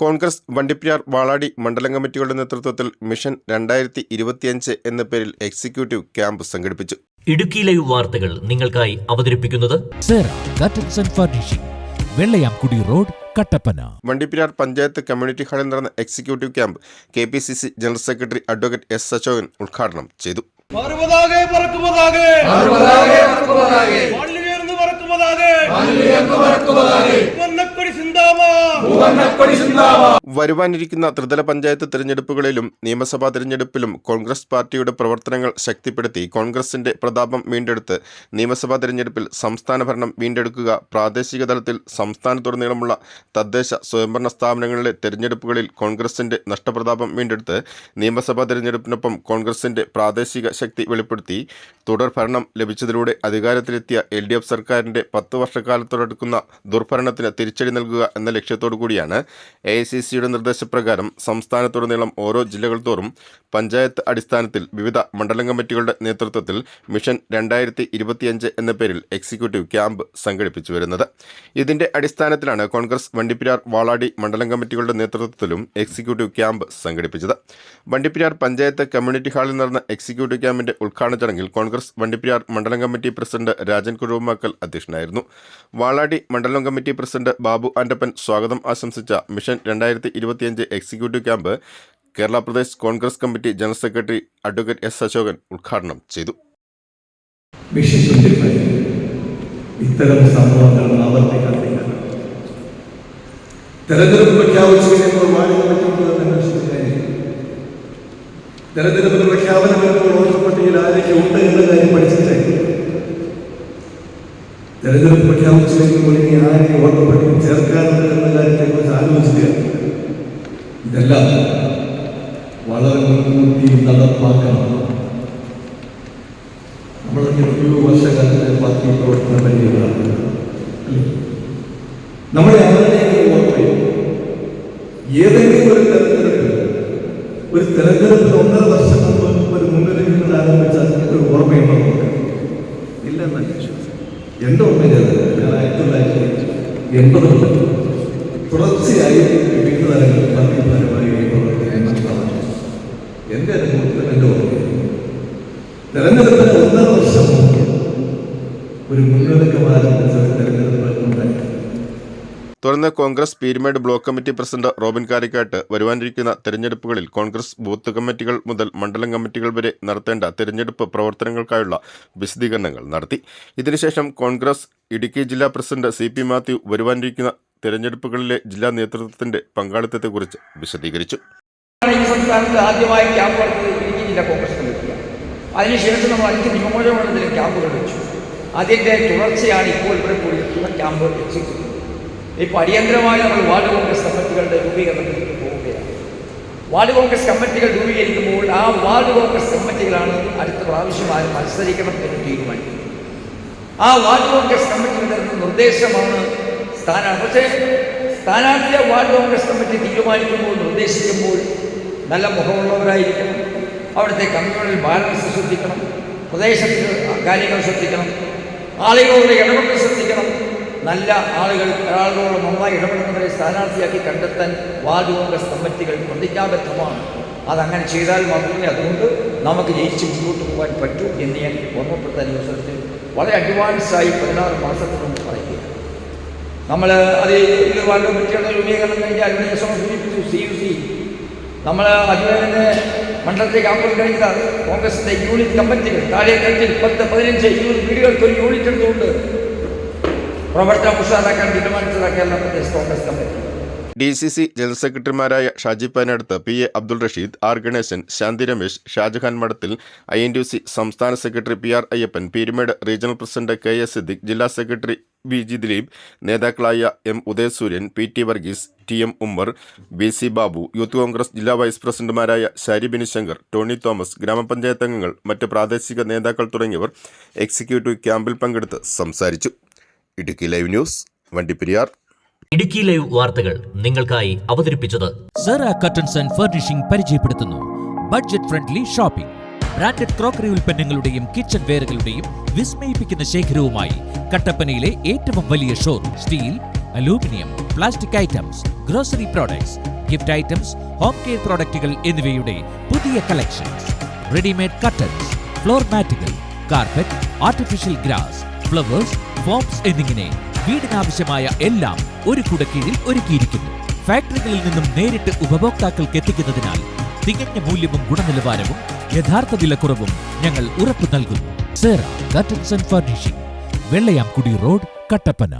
കോൺഗ്രസ് വണ്ടിപ്പിയാർ വാളാടി മണ്ഡലം കമ്മിറ്റികളുടെ നേതൃത്വത്തിൽ മിഷൻ രണ്ടായിരത്തി ഇരുപത്തിയഞ്ച് എന്ന പേരിൽ എക്സിക്യൂട്ടീവ് ക്യാമ്പ് സംഘടിപ്പിച്ചു. ഇടുക്കി ലൈവ് വാർത്തകൾ നിങ്ങൾക്കായി അവതരിപ്പിക്കുന്നത് വെള്ളയാംകുടി റോഡ് കട്ടപ്പന. വണ്ടിപ്പെരിയാർ പഞ്ചായത്ത് കമ്മ്യൂണിറ്റി ഹാളിൽ നടന്ന executive camp K P C C general secretary advocate S Ashokan ഉദ്ഘാടനം ചെയ്തു. പറക്കുമതാകെ വരുവാനിരിക്കുന്ന ത്രിതല പഞ്ചായത്ത് തിരഞ്ഞെടുപ്പുകളിലും നിയമസഭാ തിരഞ്ഞെടുപ്പിലും കോൺഗ്രസ് പാർട്ടിയുടെ പ്രവർത്തനങ്ങൾ ശക്തിപ്പെടുത്തി കോൺഗ്രസിന്റെ പ്രതാപം വീണ്ടെടുത്ത് നിയമസഭാ തിരഞ്ഞെടുപ്പിൽ സംസ്ഥാന ഭരണം വീണ്ടെടുക്കുക പ്രാദേശിക തലത്തിൽ സംസ്ഥാനത്തുടനീളമുള്ള തദ്ദേശ സ്വയംഭരണ സ്ഥാപനങ്ങളിലെ തിരഞ്ഞെടുപ്പുകളിൽ കോൺഗ്രസിന്റെ നഷ്ടപ്രതാപം വീണ്ടെടുത്ത് നിയമസഭാ തിരഞ്ഞെടുപ്പിനൊപ്പം കോൺഗ്രസിന്റെ പ്രാദേശിക ശക്തി വെളിപ്പെടുത്തി തുടർ ഭരണം ലഭിച്ചതിലൂടെ അധികാരത്തിലെത്തിയ എൽ ഡി എഫ് സർക്കാരിന്റെ പത്ത് വർഷക്കാലത്തോടെടുക്കുന്ന ദുർഭരണത്തിന് തിരിച്ചടി നൽകുക എന്ന ലക്ഷ്യത്തോടു കൂടിയാണ് എ ഐ സി സിയുടെ നിർദ്ദേശപ്രകാരം സംസ്ഥാനത്തുടനീളം ഓരോ ജില്ലകൾ തോറും പഞ്ചായത്ത് അടിസ്ഥാനത്തിൽ വിവിധ മണ്ഡലം കമ്മിറ്റികളുടെ നേതൃത്വത്തിൽ മിഷൻ രണ്ടായിരത്തി ഇരുപത്തിയഞ്ച് എന്ന പേരിൽ എക്സിക്യൂട്ടീവ് ക്യാമ്പ് സംഘടിപ്പിച്ചു വരുന്നത്. ഇതിന്റെ അടിസ്ഥാനത്തിലാണ് കോൺഗ്രസ് വണ്ടിപ്പിരാർ വാളാടി മണ്ഡലം കമ്മിറ്റികളുടെ നേതൃത്വത്തിലും എക്സിക്യൂട്ടീവ് ക്യാമ്പ് സംഘടിപ്പിച്ചത്. വണ്ടിപ്പിരാർ പഞ്ചായത്ത് കമ്മ്യൂണിറ്റി ഹാളിൽ നടന്ന എക്സിക്യൂട്ടീവ് ക്യാമ്പിന്റെ ഉദ്ഘാടന ചടങ്ങിൽ കോൺഗ്രസ് വണ്ടിപ്പിരാർ മണ്ഡലം കമ്മിറ്റി പ്രസിഡന്റ് രാജൻ കുഴുമാക്കൽ അധ്യക്ഷനായിരുന്നു. വാളാടി മണ്ഡലം കമ്മിറ്റി പ്രസിഡന്റ് ബാബു സ്വാഗതം ആശംസിച്ച മിഷൻ രണ്ടായിരത്തി ഇരുപത്തിയഞ്ച് executive camp Kerala Pradesh Congress committee general secretary advocate S Ashokan ഉദ്ഘാടനം ചെയ്തു. തെരഞ്ഞെടുപ്പ് പ്രഖ്യാപിച്ചു കഴിയുമ്പോൾ വോട്ടർ പട്ടികയിൽ ആരൊക്കെ ഉണ്ട് എന്ന കാര്യം പഠിച്ചിട്ടേ തെരഞ്ഞെടുപ്പ് പ്രഖ്യാപിച്ചു കഴിയുമ്പോൾ ഇനി ആരെ പട്ടികയിൽ ചേർക്കാറുണ്ട് എന്ന കാര്യത്തെക്കുറിച്ച് ആലോചിക്കുക. ഇതെല്ലാം വളരെ മുൻകൂട്ടി നടപ്പാക്കണം. നമ്മളൊക്കെ എത്രയോ വർഷകാലത്തെ പാർട്ടി പ്രവർത്തന പരിചയമാണ് നമ്മളെ ആരുടെയെങ്കിലും ഓർമ്മയും ഏതെങ്കിലും ഒരു തെരഞ്ഞെടുപ്പ് ഒരു തെരഞ്ഞെടുപ്പിൽ ഒന്നര എന്റെ ഓർമ്മയിലത് ഞാൻ ആയിരത്തി തൊള്ളായിരത്തി എൺപത് മുതൽ തുടർച്ചയായി വിവിധ തലങ്ങളിൽ പാർട്ടിപരമായി പ്രവർത്തിക്കുന്ന അനുഭവത്തിൽ എന്റെ ഓർമ്മയിൽ തെരഞ്ഞെടുപ്പിന് ഒന്നര വർഷം ഒരു മുന്നൊരുക്കം ആരംഭിച്ച തെരഞ്ഞെടുപ്പ് തുടർന്ന് Congress Peermade block committee president Robin Karikkattu വരുവാനിരിക്കുന്ന തെരഞ്ഞെടുപ്പുകളിൽ കോൺഗ്രസ് ബൂത്ത് കമ്മിറ്റികൾ മുതൽ മണ്ഡലം കമ്മിറ്റികൾ വരെ നടത്തേണ്ട തെരഞ്ഞെടുപ്പ് പ്രവർത്തനങ്ങൾക്കായുള്ള വിശദീകരണങ്ങൾ നടത്തി. ഇതിനുശേഷം കോൺഗ്രസ് ഇടുക്കി ജില്ലാ പ്രസിഡന്റ് സി പി മാത്യു വരുവാനിരിക്കുന്ന തെരഞ്ഞെടുപ്പുകളിലെ ജില്ലാ നേതൃത്വത്തിന്റെ പങ്കാളിത്തത്തെക്കുറിച്ച് വിശദീകരിച്ചു. അതിനുശേഷം നമ്മൾ അഞ്ച് നിയമോചനത്തിൽ ക്യാമ്പുകൾ വെച്ചു. അതിന്റെ തുടർച്ചയാണ് ഇപ്പോൾ ഇവിടെ കൂടിയിട്ടുള്ള ക്യാമ്പ് വെച്ചിരിക്കുന്നത്. ഇപ്പോൾ അടിയന്തരമായി നമ്മൾ വാർഡ് കോൺഗ്രസ് കമ്മിറ്റികളുടെ രൂപീകരണത്തിലേക്ക് പോവുകയാണ്. വാർഡ് കോൺഗ്രസ് കമ്മിറ്റികൾ രൂപീകരിക്കുമ്പോൾ ആ വാർഡ് കോൺഗ്രസ് കമ്മിറ്റികളാണ് അടുത്ത പ്രാവശ്യം ആര് മത്സരിക്കണം എന്ന് തീരുമാനിക്കുന്നത്. ആ വാർഡ് കോൺഗ്രസ് തരുന്ന നിർദ്ദേശമാണ് സ്ഥാനാർത്ഥി പക്ഷേ സ്ഥാനാർത്ഥിയെ വാർഡ് കോൺഗ്രസ് കമ്മിറ്റി തീരുമാനിക്കുമ്പോൾ നിർദ്ദേശിക്കുമ്പോൾ നല്ല മുഖമുള്ളവരായിരിക്കണം. അവിടുത്തെ കമ്മ്യൂണൽ ബാലൻസ് ശ്രദ്ധിക്കണം പ്രദേശത്ത് കാര്യങ്ങൾ ശ്രദ്ധിക്കണം ആളുകളുടെ ഇടപെടൽ ശ്രദ്ധിക്കണം നല്ല ആളുകൾ ഒരാളോട് നന്നായി ഇടപെടുന്നവരെ സ്ഥാനാർത്ഥിയാക്കി കണ്ടെത്താൻ വാർഡ് കോൺഗ്രസ് കമ്മിറ്റികൾ പ്രതിജ്ഞാബദ്ധമാണ് അതങ്ങനെ ചെയ്താൽ മാത്രമേ അതുകൊണ്ട് നമുക്ക് ജയിച്ച് മുന്നോട്ട് പോകാൻ പറ്റൂ എന്ന് ഞാൻ ഓർമ്മപ്പെടുത്താൻ അവസരത്തിൽ വളരെ അഡ്വാൻസായി പതിനാറ് മാസത്തിനൊന്നും പറയുക നമ്മൾ അത് വാർഡ് കമ്മിറ്റിയുടെ രൂപീകരണം കഴിഞ്ഞാൽ അതിനെ സൂചിപ്പിച്ചു സി യു സി നമ്മൾ അതുപോലെ തന്നെ മണ്ഡലത്തിലേക്ക് ആക്കുമ്പോൾ കഴിഞ്ഞാൽ കോൺഗ്രസിന്റെ യൂണിറ്റ് കമ്മിറ്റികൾ താഴെ തട്ടിൽ പത്ത് പതിനഞ്ച് ഇരുപത് വീടുകൾക്ക് ഒരു യൂണിറ്റ് എടുത്തുകൊണ്ട് ഡി സി സി ജനറൽ സെക്രട്ടറിമാരായ Shaji Panadath P A Abdul Rasheed R Ganeshan Shanthi Ramesh Shajahan Madathil I N T C സംസ്ഥാന secretary P R Ayyappan Peermade regional president K S Siddique ജില്ലാ secretary V G Dileep നേതാക്കളായ M Udayasooryan P T Varghese T M Ummer B C Babu youth Congress ജില്ലാ vice പ്രസിഡന്റുമാരായ Shari Binishankar Tony Thomas ഗ്രാമപഞ്ചായത്ത് അംഗങ്ങൾ മറ്റ് പ്രാദേശിക നേതാക്കൾ തുടങ്ങിയവർ എക്സിക്യൂട്ടീവ് ക്യാമ്പിൽ പങ്കെടുത്ത് സംസാരിച്ചു. Idukki live news Vandiperiyar. Idukki live വാർത്തകൾ നിങ്ങൾക്കായി അവതരിപ്പിച്ചത് സേറ കട്ടൺസ് ആൻഡ് ഫർണിഷിംഗ് പരിചയപ്പെടുത്തുന്നു. Budget friendly shopping branded crockery ഉൽപ്പന്നങ്ങളുടെയും കിച്ചൺ വെയറുകളുടെയും വിസ്മയിപ്പിക്കുന്ന ശേഖരവുമായി കട്ടപ്പനയിലെ ഏറ്റവും വലിയ showroom steel aluminium plastic items grocery products gift items home care പ്രോഡക്റ്റുകൾ എന്നിവയുടെ പുതിയ collections readymade curtains floor മാറ്റുകൾ carpet artificial grass flowers foams എന്നിങ്ങനെ വീടിനാവശ്യമായ എല്ലാം ഒരു കുടക്കീഴിൽ ഒരുക്കിയിരിക്കുന്നു. ഫാക്ടറികളിൽ നിന്നും നേരിട്ട് ഉപഭോക്താക്കൾക്ക് എത്തിക്കുന്നതിനാൽ തികഞ്ഞ മൂല്യവും ഗുണനിലവാരവും യഥാർത്ഥ വിലക്കുറവും ഞങ്ങൾ ഉറപ്പു നൽകുന്നു. Sera curtains and furnishing Vellayamkudi road Kattappana.